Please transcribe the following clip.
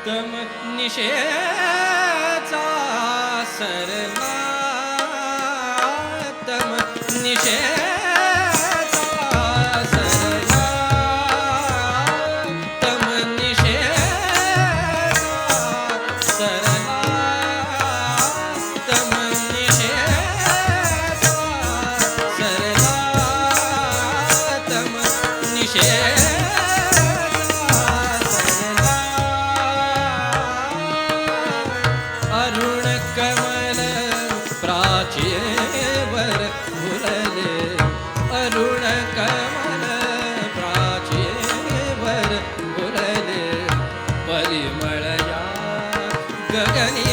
उत्तम निषेचा सरला तम निषेध Yeah. दारुण कमल प्राचीवर फुलले अरुण कमल प्राचीवर फुलले परिमळया गगनी